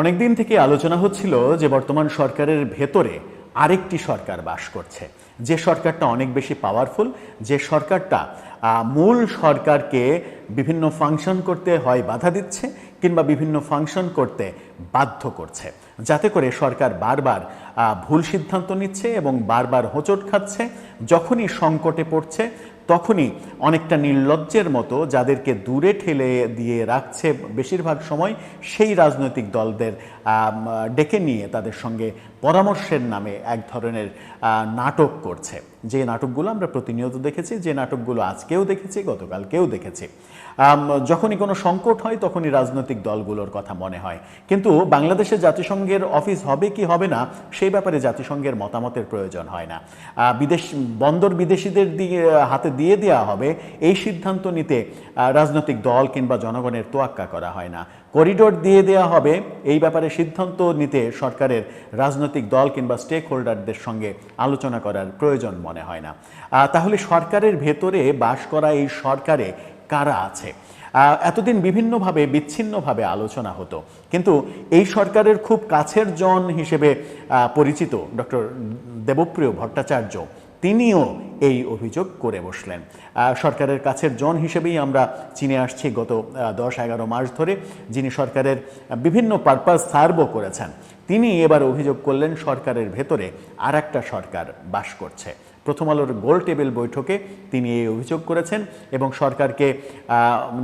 অনেকদিন থেকে আলোচনা হচ্ছিল যে বর্তমান সরকারের ভেতরে আরেকটি সরকার বাস করছে। যে সরকারটা অনেক বেশি পাওয়ারফুল যে সরকারটা মূল সরকারকে বিভিন্ন ফাংশন করতে হয় বাধা দিচ্ছে কিংবা বিভিন্ন ফাংশন করতে বাধ্য করছে। যাতে করে সরকার বারবার ভুল সিদ্ধান্ত নিচ্ছে এবং বারবার হোঁচট খাচ্ছে। যখনই সংকটে পড়ছে তখনই অনেকটা নির্লজ্জের মতো যাদেরকে দূরে ঠেলে দিয়ে রাখছে বেশিরভাগ সময় সেই রাজনৈতিক দলদের ডেকে নিয়ে তাদের সঙ্গে পরামর্শের নামে এক ধরনের নাটক করছে। যে নাটকগুলো আমরা প্রতিনিয়ত দেখেছি, যে নাটকগুলো আজকেও দেখেছি, গতকালকেও দেখেছি। যখনই কোনো সংকট হয়, তখনই রাজনৈতিক দলগুলোর কথা মনে হয়। কিন্তু বাংলাদেশে জাতিসংঘের অফিস হবে কি হবে না, সেই ব্যাপারে জাতিসংঘের মতামতের প্রয়োজন হয় না। বিদেশ, বন্দর বিদেশিদের দিয়ে, হাতে দিয়ে দেওয়া হবে, এই সিদ্ধান্ত নিতে রাজনৈতিক দল কিংবা জনগণের তোয়াক্কা করা হয় না। করিডোর দিয়ে দেওয়া হবে, এই ব্যাপারে সিদ্ধান্ত নিতে সরকারের রাজনৈতিক দল কিংবা স্টেক হোল্ডারদের সঙ্গে আলোচনা করার প্রয়োজন মনে হয় না। তাহলে সরকারের ভেতরে বাস করা এই সরকারে কারা আছে? এতদিন বিভিন্নভাবে, বিচ্ছিন্নভাবে আলোচনা হতো। কিন্তু এই সরকারের খুব কাছের জন হিসেবে পরিচিত ডক্টর দেবপ্রিয় ভট্টাচার্য, তিনিও এই অভিযোগ করে বসলেন। সরকারের কাছের জন হিসেবেই আমরা চিনে আসছি গত দশ এগারো মাস ধরে, যিনি সরকারের বিভিন্ন পারপাস সার্ভও করেছেন। তিনি এবার অভিযোগ করলেন সরকারের ভেতরে আর একটা সরকার বাস করছে। প্রথম আলোর গোল টেবিল বৈঠকে তিনি এই অভিযোগ করেছেন এবং সরকারকে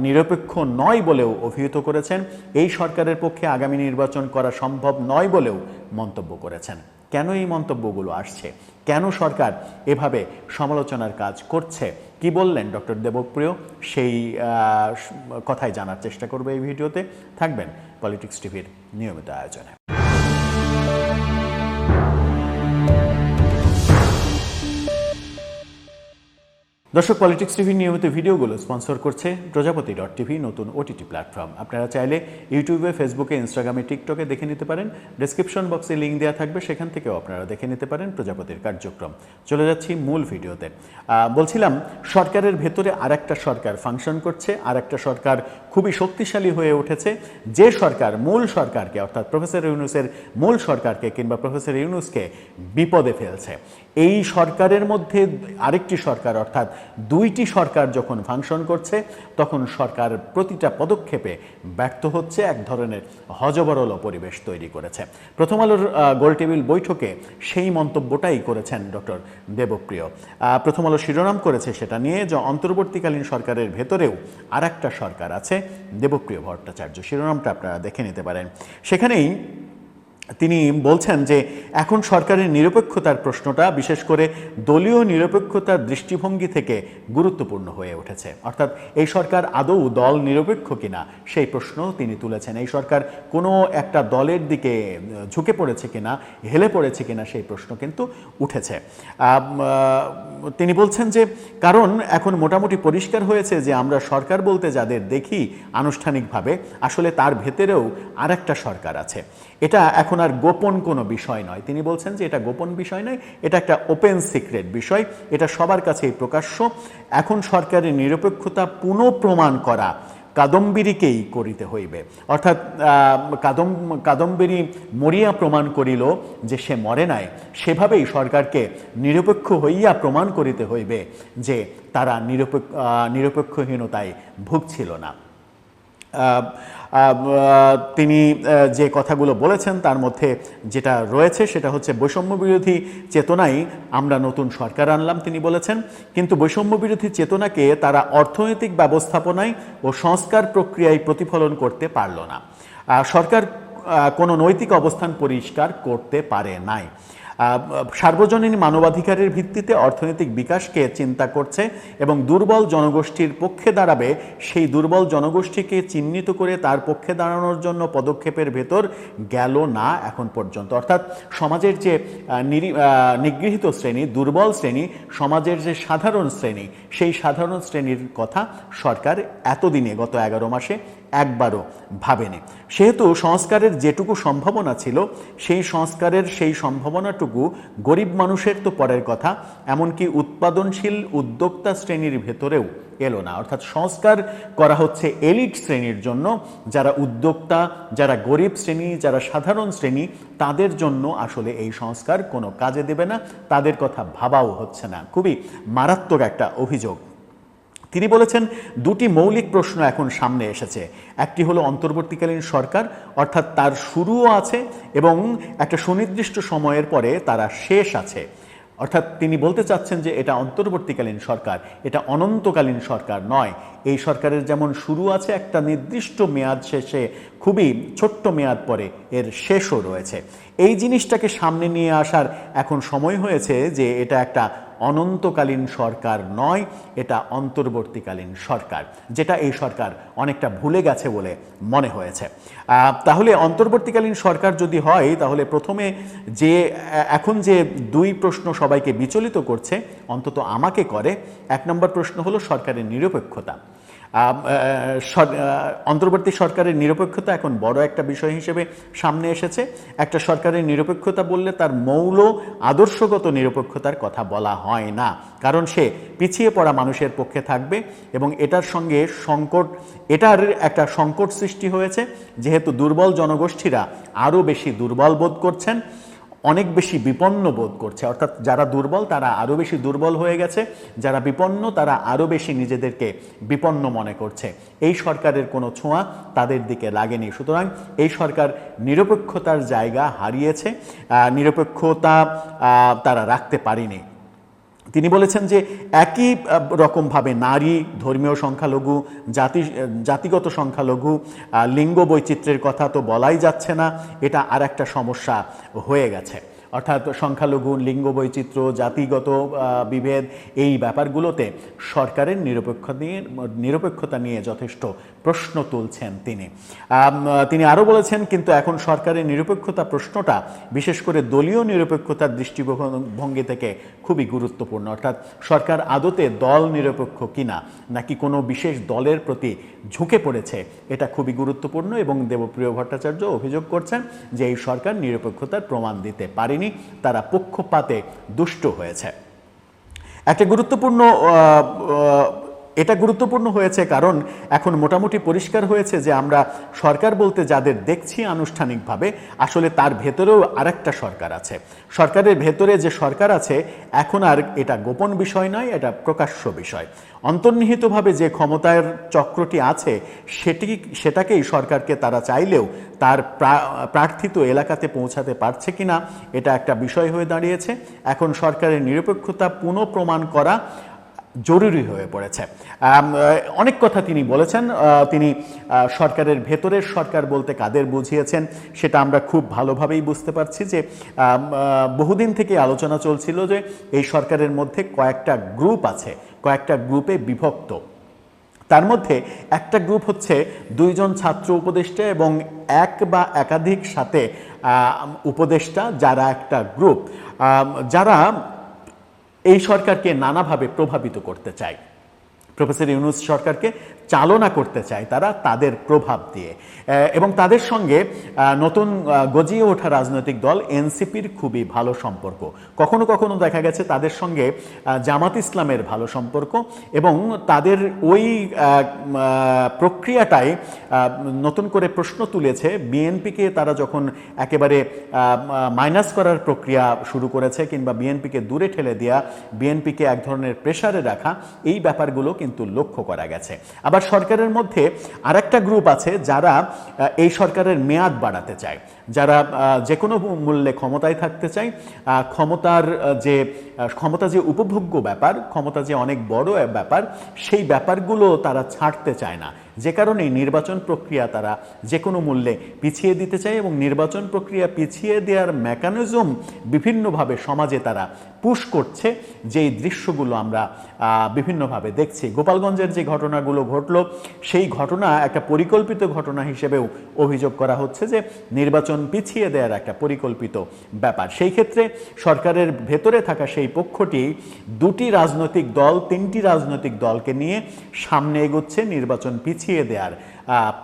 নিরপেক্ষ নয় বলেও অভিহিত করেছেন। এই সরকারের পক্ষে আগামী নির্বাচন করা সম্ভব নয় বলেও মন্তব্য করেছেন। কেন এই মন্তব্যগুলো আসছে? কেন সরকার এভাবে সমালোচনার কাজ করছে? কি বললেন ডক্টর দেবপ্রিয়? সেই কথাই জানার চেষ্টা করবে এই ভিডিওতে। থাকবেন পলিটিক্স টিভির নিয়মিত আয়োজনে। দর্শক পলিটিক্স টিভির নিয়মিত ভিডিওগুলো স্পন্সর করছে প্রজাপতি ডট টিভি, নতুন ওটিটি প্ল্যাটফর্ম। আপনারা চাইলে ইউটিউবে, ফেসবুকে, ইনস্টাগ্রামে, টিকটকে দেখে নিতে পারেন। ডেসক্রিপশন বক্সে লিঙ্ক দেওয়া থাকবে, সেখান থেকেও আপনারা দেখে নিতে পারেন প্রজাপতির কার্যক্রম। চলে যাচ্ছি মূল ভিডিওতে। বলছিলাম সরকারের ভেতরে আর একটা সরকার ফাংশন করছে আর একটা সরকার খুবই শক্তিশালী হয়ে উঠেছে। যে সরকার, মূল সরকারকে, অর্থাৎ প্রফেসর ইউনুসের মূল সরকারকে কিংবা প্রফেসর ইউনুসকে বিপদে ফেলছে। এই সরকারের মধ্যে আরেকটি সরকার অর্থাৎ দুইটি সরকার যখন ফাংশন করছে তখন সরকার প্রতিটা পদক্ষেপে ব্যর্থ হচ্ছে এক ধরনের হজবরল পরিবেশ তৈরি করেছে। প্রথম আলোর আহ, গোল টেবিল বৈঠকে সেই মন্তব্যটাই করেছেন ডক্টর দেবপ্রিয়। প্রথম আলো শিরোনাম করেছে সেটা নিয়ে যে অন্তর্বর্তীকালীন সরকারের ভেতরেও আর সরকার আছে দেবপ্রিয় ভট্টাচার্য। শিরোনামটা আপনারা দেখে নিতে পারেন। সেখানেই তিনি বলছেন যে এখন সরকারের নিরপেক্ষতার প্রশ্নটা, বিশেষ করে দলীয় নিরপেক্ষতার দৃষ্টিভঙ্গি থেকে গুরুত্বপূর্ণ হয়ে উঠেছে। অর্থাৎ এই সরকার আদৌ দল নিরপেক্ষ কিনা, সেই প্রশ্ন তিনি তুলেছেন। এই সরকার কোনো একটা দলের দিকে ঝুঁকে পড়েছে কিনা, হেলে পড়েছে কিনা, সেই প্রশ্ন কিন্তু উঠেছে। তিনি বলছেন যে কারণ এখন মোটামুটি পরিষ্কার হয়েছে যে আমরা সরকার বলতে যাদের দেখি আনুষ্ঠানিকভাবে, আসলে তার ভেতরেও আর একটা সরকার আছে। এটা এখন আর গোপন কোনো বিষয় নয়। তিনি বলছেন যে এটা গোপন বিষয় নয়, এটা একটা ওপেন সিক্রেট বিষয়, এটা সবার কাছেই প্রকাশ্য। এখন সরকারের নিরপেক্ষতা পুনঃপ্রমাণ করা কাদম্বিরীকেই করিতে হইবে। অর্থাৎ কাদম, কাদম্বিনী মরিয়া প্রমাণ করিল যে সে মরে নাই। সেভাবেই সরকারকে নিরপেক্ষ হইয়া প্রমাণ করিতে হইবে যে তারা নিরপেক্ষ নিরপেক্ষহীনতায় ভুগছিল না। তিনি যে কথাগুলো বলেছেন তার মধ্যে যেটা রয়েছে সেটা হচ্ছে বৈষম্য বিরোধী চেতনাই আমরা নতুন সরকার আনলাম, তিনি বলেছেন। কিন্তু বৈষম্য বিরোধী চেতনাকে তারা অর্থনৈতিক ব্যবস্থাপনায় ও সংস্কার প্রক্রিয়ায় প্রতিফলন করতে পারল না। সরকার কোনো নৈতিক অবস্থান পরিষ্কার করতে পারে নাই। সার্বজনীন মানবাধিকারের ভিত্তিতে অর্থনৈতিক বিকাশকে চিন্তা করছে এবং দুর্বল জনগোষ্ঠীর পক্ষে দাঁড়াবে, সেই দুর্বল জনগোষ্ঠীকে চিহ্নিত করে তার পক্ষে দাঁড়ানোর জন্য পদক্ষেপের ভেতর গেল না এখন পর্যন্ত। অর্থাৎ সমাজের যে নিগৃহীত শ্রেণি, দুর্বল শ্রেণি, সমাজের যে সাধারণ শ্রেণি, সেই সাধারণ শ্রেণির কথা সরকার এতদিনে গত এগারো মাসে একবারও ভাবেনি। সেহেতু সংস্কারের যেটুকু সম্ভাবনা ছিল, সেই সংস্কারের সেই সম্ভাবনাটুকু গরিব মানুষের তো পরের কথা, এমনকি উৎপাদনশীল উদ্যোক্তা শ্রেণির ভেতরেও এলো না। অর্থাৎ সংস্কার করা হচ্ছে এলিট শ্রেণির জন্য, যারা উদ্যোক্তা, যারা গরিব শ্রেণি, যারা সাধারণ শ্রেণি, তাদের জন্য আসলে এই সংস্কার কোনো কাজে দেবে না। তাদের কথা ভাবাও হচ্ছে না। খুবই মারাত্মক একটা অভিযোগ। তিনি বলেছেন, দুটি মৌলিক প্রশ্ন এখন সামনে এসেছে। একটি হলো অন্তর্বর্তীকালীন সরকার, অর্থাৎ তার শুরুও আছে এবং একটা সুনির্দিষ্ট সময়ের পরে তারা শেষ আছে। অর্থাৎ তিনি বলতে চাচ্ছেন যে এটা অন্তর্বর্তীকালীন সরকার, এটা অনন্তকালীন সরকার নয় এই সরকারের যেমন শুরু আছে, একটা নির্দিষ্ট মেয়াদ শেষে, খুবই ছোট্ট মেয়াদ পরে এর শেষও রয়েছে। এই জিনিসটাকে সামনে নিয়ে আসার এখন সময় হয়েছে যে এটা একটা অনন্তকালীন সরকার নয়, এটা অন্তর্বর্তীকালীন সরকার, যেটা এই সরকার অনেকটা ভুলে গেছে বলে মনে হয়েছে। তাহলে অন্তর্বর্তীকালীন সরকার যদি হয়, তাহলে প্রথমে যে এখন যে দুই প্রশ্ন সবাইকে বিচলিত করছে, অন্তত আমাকে করে, এক নম্বর প্রশ্ন হলো সরকারের নিরপেক্ষতা। অন্তর্বর্তী সরকারের নিরপেক্ষতা এখন বড় একটা বিষয় হিসেবে সামনে এসেছে। একটা সরকারের নিরপেক্ষতা বললে তার মৌল, আদর্শগত নিরপেক্ষতার কথা বলা হয় না। কারণ সে পিছিয়ে পড়া মানুষের পক্ষে থাকবে এবং এটার সঙ্গে সংকট, এটার একটা সংকট সৃষ্টি হয়েছে। যেহেতু দুর্বল জনগোষ্ঠীরা আরও বেশি দুর্বল বোধ করছেন অনেক বেশি বিপন্ন বোধ করছে। অর্থাৎ যারা দুর্বল, তারা আরও বেশি দুর্বল হয়ে গেছে। যারা বিপন্ন, তারা আরও বেশি নিজেদেরকে বিপন্ন মনে করছে। এই সরকারের কোনো ছোঁয়া তাদের দিকে লাগেনি। সুতরাং এই সরকার নিরপেক্ষতার জায়গা হারিয়েছে। নিরপেক্ষতা তারা রাখতে পারেনি। তিনি বলেছেন যে একই রকমভাবে নারী, ধর্মীয় সংখ্যালঘু, জাতি, জাতিগত সংখ্যালঘু লিঙ্গ বৈচিত্র্যের কথা তো বলাই যাচ্ছে না, এটা আর একটা সমস্যা হয়ে গেছে। অর্থাৎ সংখ্যালঘু লিঙ্গ বৈচিত্র্য জাতিগত বিভেদ, এই ব্যাপারগুলোতে সরকারের নিরপেক্ষ নিয়ে, নিরপেক্ষতা নিয়ে যথেষ্ট প্রশ্ন তুলছেন তিনি। তিনি আরও বলেছেন, কিন্তু এখন সরকারের নিরপেক্ষতা প্রশ্নটা, বিশেষ করে দলীয় নিরপেক্ষতার দৃষ্টিভঙ্গি থেকে খুবই গুরুত্বপূর্ণ। অর্থাৎ সরকার আদতে দল নিরপেক্ষ কিনা, নাকি কোনো বিশেষ দলের প্রতি ঝুঁকে পড়েছে, এটা খুবই গুরুত্বপূর্ণ। এবং দেবপ্রিয় ভট্টাচার্য অভিযোগ করছেন যে, এই সরকার নিরপেক্ষতার প্রমাণ দিতে পারেনি। তারা পক্ষপাতে দুষ্ট হয়েছে। একটা গুরুত্বপূর্ণ এটা গুরুত্বপূর্ণ হয়েছে কারণ এখন মোটামুটি পরিষ্কার হয়েছে যে আমরা সরকার বলতে যাদের দেখছি আনুষ্ঠানিকভাবে, আসলে তার ভেতরেও আরেকটা সরকার আছে। সরকারের ভেতরে যে সরকার আছে, এখন আর এটা গোপন বিষয় নয়, এটা প্রকাশ্য বিষয়। অন্তর্নিহিতভাবে যে ক্ষমতার চক্রটি আছে, সেটি, সেটাকেই সরকারকে তারা চাইলেও তার প্রার্থিত এলাকাতে পৌঁছাতে পারছে কিনা, এটা একটা বিষয় হয়ে দাঁড়িয়েছে। এখন সরকারের নিরপেক্ষতা পুনঃপ্রমাণ করা জরুরি হয়ে পড়েছে। অনেক কথা তিনি বলেছেন তিনি সরকারের ভেতরের সরকার বলতে কাদের বুঝিয়েছেন, সেটা আমরা খুব ভালোভাবেই বুঝতে পারছি যে বহুদিন থেকে আলোচনা চলছিল যে, এই সরকারের মধ্যে কয়েকটা গ্রুপ আছে, কয়েকটা গ্রুপে বিভক্ত। তার মধ্যে একটা গ্রুপ হচ্ছে দুইজন ছাত্র উপদেষ্টা এবং এক বা একাধিক সাথে উপদেষ্টা যারা একটা গ্রুপ। যারা এই সরকারকে নানাভাবে প্রভাবিত করতে চায়। প্রফেসর ইউনুস সরকারকে চালনা করতে চায় তারা তাদের প্রভাব দিয়ে। এবং তাদের সঙ্গে নতুন গজিয়ে ওঠা রাজনৈতিক দল এনসিপির খুবই ভালো সম্পর্ক। কখনো কখনো দেখা গেছে তাদের সঙ্গে জামাত ইসলামের ভালো সম্পর্ক এবং তাদের ওই প্রক্রিয়াটাই নতুন করে প্রশ্ন তুলেছে। বিএনপিকে তারা যখন একেবারে মাইনাস করার প্রক্রিয়া শুরু করেছে কিংবা বিএনপিকে দূরে ঠেলে দেওয়া বিএনপিকে এক ধরনের প্রেসারে রাখা, এই ব্যাপারগুলো কিন্তু লক্ষ্য করা গেছে। আবার সরকারের মধ্যে আরেকটা গ্রুপ আছে যারা এই সরকারের মেয়াদ বাড়াতে চায়। যারা যে কোনো মূল্যে ক্ষমতায় থাকতে চায় ক্ষমতার যে ক্ষমতা যে উপভোগ্য ব্যাপার, ক্ষমতা যে অনেক বড় ব্যাপার, সেই ব্যাপারগুলো তারা ছাড়তে চায় না। যে কারণে নির্বাচন প্রক্রিয়া তারা যে কোনো মূল্যে পিছিয়ে দিতে চায় এবং নির্বাচন প্রক্রিয়া পিছিয়ে দেওয়ার মেকানিজম বিভিন্নভাবে সমাজে তারা পুশ করছে, যেই দৃশ্যগুলো আমরা বিভিন্নভাবে দেখছি। গোপালগঞ্জের যে ঘটনাগুলো ঘটলো, সেই ঘটনা একটা পরিকল্পিত ঘটনা হিসেবেও অভিযোগ করা হচ্ছে যে, নির্বাচন নির্বাচন পিছিয়ে দেওয়ার একটা পরিকল্পিত ব্যাপার। সেই ক্ষেত্রে সরকারের ভেতরে থাকা সেই পক্ষটি দুটি রাজনৈতিক দল, তিনটি রাজনৈতিক দলকে নিয়ে সামনে এগোচ্ছে নির্বাচন পিছিয়ে দেওয়ার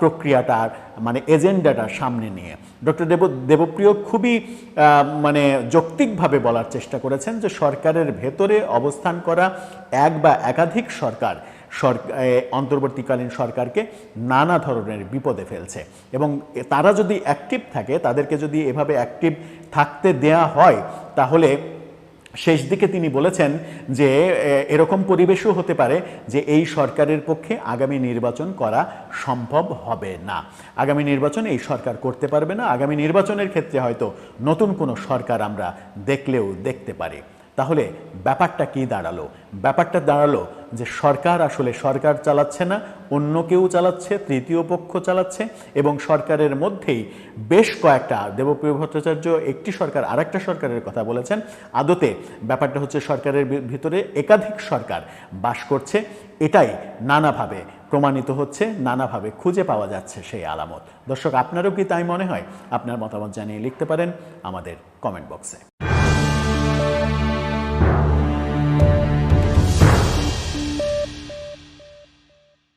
প্রক্রিয়াটার মানে এজেন্ডাটা সামনে নিয়ে। ডক্টর দেব, দেবপ্রিয় খুবই মানে যৌক্তিকভাবে বলার চেষ্টা করেছেন যে সরকারের ভেতরে অবস্থান করা এক বা একাধিক সরকার সরকার অন্তর্বর্তীকালীন সরকারকে নানা ধরনের বিপদে ফেলছে। এবং তারা যদি অ্যাক্টিভ থাকে, তাদেরকে যদি এভাবে অ্যাক্টিভ থাকতে দেয়া হয়, তাহলে শেষ দিকে তিনি বলেছেন যে এরকম পরিবেশও হতে পারে যে এই সরকারের পক্ষে আগামী নির্বাচন করা সম্ভব হবে না। আগামী নির্বাচন এই সরকার করতে পারবে না। আগামী নির্বাচনের ক্ষেত্রে হয়তো নতুন কোনো সরকার আমরা দেখলেও দেখতে পারি। তাহলে ব্যাপারটা কি দাঁড়াল? ব্যাপারটা দাঁড়াল যে সরকার আসলে সরকার চালাচ্ছে না, অন্য কেউ চালাচ্ছে, তৃতীয় পক্ষ চালাচ্ছে এবং সরকারের মধ্যেই বেশ কয়েকটা দেবপ্রিয় ভট্টাচার্য, একটি সরকার, আরেকটা সরকারের কথা বলেছেন। আদতে ব্যাপারটা হচ্ছে সরকারের ভিতরে একাধিক সরকার বাস করছে। এটাই নানাভাবে প্রমাণিত হচ্ছে, নানাভাবে খুঁজে পাওয়া যাচ্ছে সেই আলামত। দর্শক, আপনারও কি তাই মনে হয়? আপনার মতামত জানিয়ে লিখতে পারেন আমাদের কমেন্ট বক্সে।